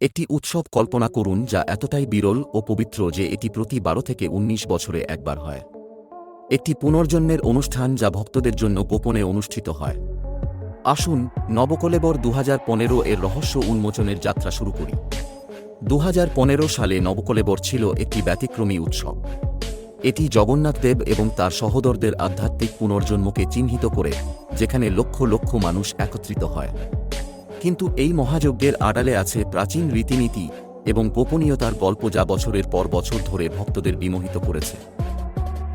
একটি উৎসব কল্পনা করুন যা এতটাই বিরল ও পবিত্র যে এটি প্রতি বারো থেকে ১৯ বছরে একবার হয়। একটি পুনর্জন্মের অনুষ্ঠান যা ভক্তদের জন্য গোপনে অনুষ্ঠিত হয়। আসুন নবকলেবর দু হাজার পনেরো এর রহস্য উন্মোচনের যাত্রা শুরু করি। দুহাজার পনেরো সালে নবকলেবর ছিল একটি ব্যতিক্রমী উৎসব। এটি জগন্নাথ দেব এবং তার সহোদরদের আধ্যাত্মিক পুনর্জন্মকে চিহ্নিত করে, যেখানে লক্ষ লক্ষ মানুষ একত্রিত হয়। কিন্তু এই মহাযজ্ঞের আড়ালে আছে প্রাচীন রীতিনীতি এবং গোপনীয়তার গল্প যা বছরের পর বছর ধরে ভক্তদের বিমোহিত করেছে।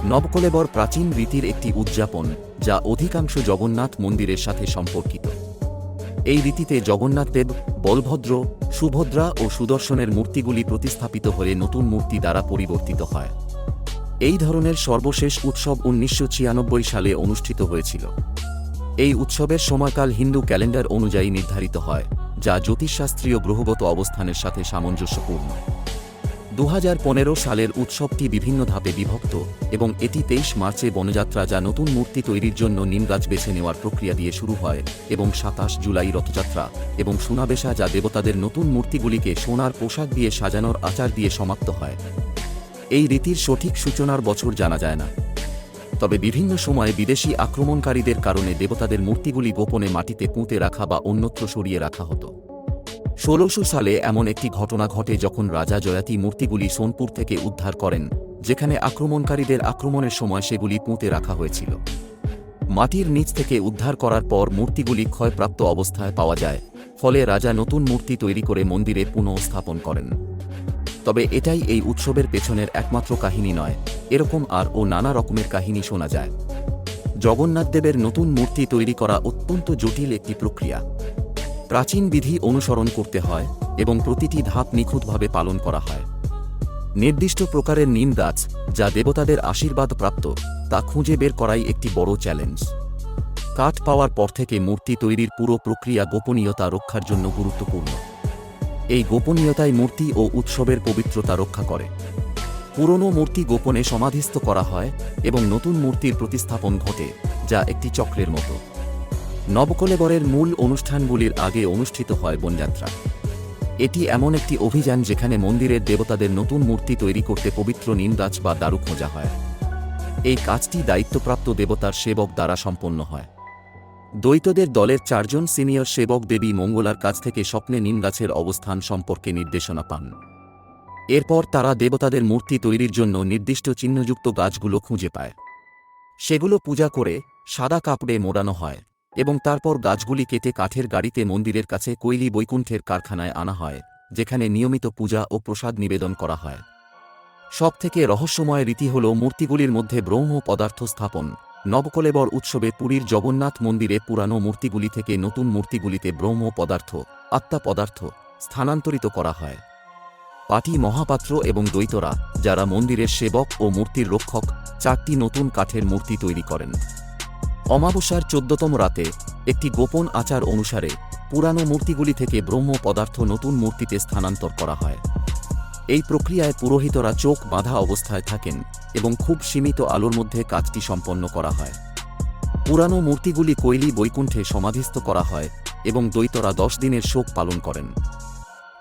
নবকলেবর প্রাচীন রীতির একটি উদযাপন যা অধিকাংশ জগন্নাথ মন্দিরের সাথে সম্পর্কিত। এই রীতিতে জগন্নাথ দেব, বলভদ্র, সুভদ্রা ও সুদর্শনের মূর্তিগুলি প্রতিস্থাপিত হয়ে নতুন মূর্তি দ্বারা পরিবর্তিত হয়। এই ধরনের সর্বশেষ উৎসব উনিশশো ছিয়ানব্বই সালে অনুষ্ঠিত হয়েছিল। এই উৎসবের সময়কাল হিন্দু ক্যালেন্ডার অনুযায়ী নির্ধারিত হয়, যা জ্যোতিষশাস্ত্রীয় গ্রহগত অবস্থানের সাথে সামঞ্জস্যপূর্ণ। দু হাজার পনেরো সালের উৎসবটি বিভিন্ন ধাপে বিভক্ত এবং এটি তেইশ মার্চে বনযাত্রা যা নতুন মূর্তি তৈরির জন্য নিমগাছ বেছে নেওয়ার প্রক্রিয়া দিয়ে শুরু হয় এবং সাতাশ জুলাই রথযাত্রা এবং সোনাবেশা যা দেবতাদের নতুন মূর্তিগুলিকে সোনার পোশাক দিয়ে সাজানোর আচার দিয়ে সমাপ্ত হয়। এই রীতির সঠিক সূচনার বছর জানা যায় না। তবে বিভিন্ন সময়ে বিদেশি আক্রমণকারীদের কারণে দেবতাদের মূর্তিগুলি গোপনে মাটিতে পুঁতে রাখা বা অন্যত্র সরিয়ে রাখা হতো। ষোলোশো সালে এমন একটি ঘটনা ঘটে যখন রাজা জয়াতি মূর্তিগুলি সোনপুর থেকে উদ্ধার করেন, যেখানে আক্রমণকারীদের আক্রমণের সময় সেগুলি পুঁতে রাখা হয়েছিল। মাটির নিচ থেকে উদ্ধার করার পর মূর্তিগুলি ক্ষয়প্রাপ্ত অবস্থায় পাওয়া যায়, ফলে রাজা নতুন মূর্তি তৈরি করে মন্দিরে পুনঃস্থাপন করেন। তবে এটাই এই উৎসবের পেছনের একমাত্র কাহিনী নয়। এরকম আর ও নানা রকমের কাহিনী শোনা যায়। জগন্নাথদেবের নতুন মূর্তি তৈরি করা অত্যন্ত জটিল একটি প্রক্রিয়া। প্রাচীন বিধি অনুসরণ করতে হয় এবং প্রতিটি ধাপ নিখুঁতভাবে পালন করা হয়। নির্দিষ্ট প্রকারের নিম গাছ যা দেবতাদের আশীর্বাদ প্রাপ্ত, তা খুঁজে বের করাই একটি বড় চ্যালেঞ্জ। কাঠ পাওয়ার পর থেকে মূর্তি তৈরির পুরো প্রক্রিয়া গোপনীয়তা রক্ষার জন্য গুরুত্বপূর্ণ। এই গোপনীয়তায় মূর্তি ও উৎসবের পবিত্রতা রক্ষা করে। পুরনো মূর্তি গোপনে সমাধিস্থ করা হয় এবং নতুন মূর্তির প্রতিস্থাপন ঘটে, যা একটি চক্রের মতো। নবকলেবরের মূল অনুষ্ঠানগুলির আগে অনুষ্ঠিত হয় বনযাত্রা। এটি এমন একটি অভিযান যেখানে মন্দিরের দেবতাদের নতুন মূর্তি তৈরি করতে পবিত্র নিমগাছ বা দারু খোঁজা হয়। এই কাজটি দায়িত্বপ্রাপ্ত দেবতার সেবক দ্বারা সম্পন্ন হয়। দ্বৈতদের দলের চারজন সিনিয়র সেবক দেবী মঙ্গলার কাছ থেকে স্বপ্নে নিমগাছের অবস্থান সম্পর্কে নির্দেশনা পান। এরপর তারা দেবতাদের মূর্তি তৈরির জন্য নির্দিষ্ট চিহ্নযুক্ত গাছগুলো খুঁজে পায়। সেগুলো পূজা করে সাদা কাপড়ে মোড়ানো হয় এবং তারপর গাছগুলি কেটে কাঠের গাড়িতে মন্দিরের কাছে কৈলি বৈকুণ্ঠের কারখানায় আনা হয়, যেখানে নিয়মিত পূজা ও প্রসাদ নিবেদন করা হয়। সবথেকে রহস্যময় রীতি হল মূর্তিগুলির মধ্যে ব্রহ্ম পদার্থ স্থাপন। নবকলেবর উৎসবে পুরীর জগন্নাথ মন্দিরে পুরানো মূর্তিগুলি থেকে নতুন মূর্তিগুলিতে ব্রহ্ম পদার্থ, আত্মা পদার্থ স্থানান্তরিত করা হয়। পাটি মহাপাত্র এবং দ্বৈতরা, যারা মন্দিরের সেবক ও মূর্তির রক্ষক, চারটি নতুন কাঠের মূর্তি তৈরি করেন। অমাবস্যার চোদ্দতম রাতে, একটি গোপন আচার অনুসারে পুরানো মূর্তিগুলি থেকে ব্রহ্ম পদার্থ নতুন মূর্তিতে স্থানান্তর করা হয়। এই প্রক্রিয়ায় পুরোহিতরা চোখ বাঁধা অবস্থায় থাকেন এবং খুব সীমিত আলোর মধ্যে কাজটি সম্পন্ন করা হয়। পুরানো মূর্তিগুলি কৈলি বৈকুণ্ঠে সমাধিস্থ করা হয় এবং দ্বৈতরা দশ দিনের শোক পালন করেন।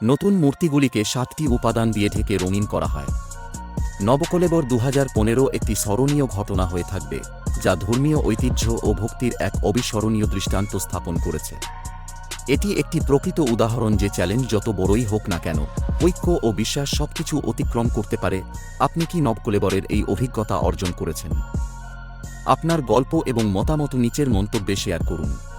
নতুন মূর্তিগুলিকে সাতটি উপাদান দিয়ে ঢেকে রঙিন করা হয়। নবকলেবর দু হাজার পনেরো একটি স্মরণীয় ঘটনা হয়ে থাকবে, যা ধর্মীয় ঐতিহ্য ও ভক্তির এক অবিস্মরণীয় দৃষ্টান্ত স্থাপন করেছে। এটি একটি প্রকৃত উদাহরণ যে চ্যালেঞ্জ যত বড়ই হোক না কেন, ঐক্য ও বিশ্বাস সবকিছু অতিক্রম করতে পারে, আপনি কি নবকলেবরের এই অভিজ্ঞতা অর্জন করেছেন? আপনার গল্প এবং মতামত নিচের মন্তব্যে শেয়ার করুন।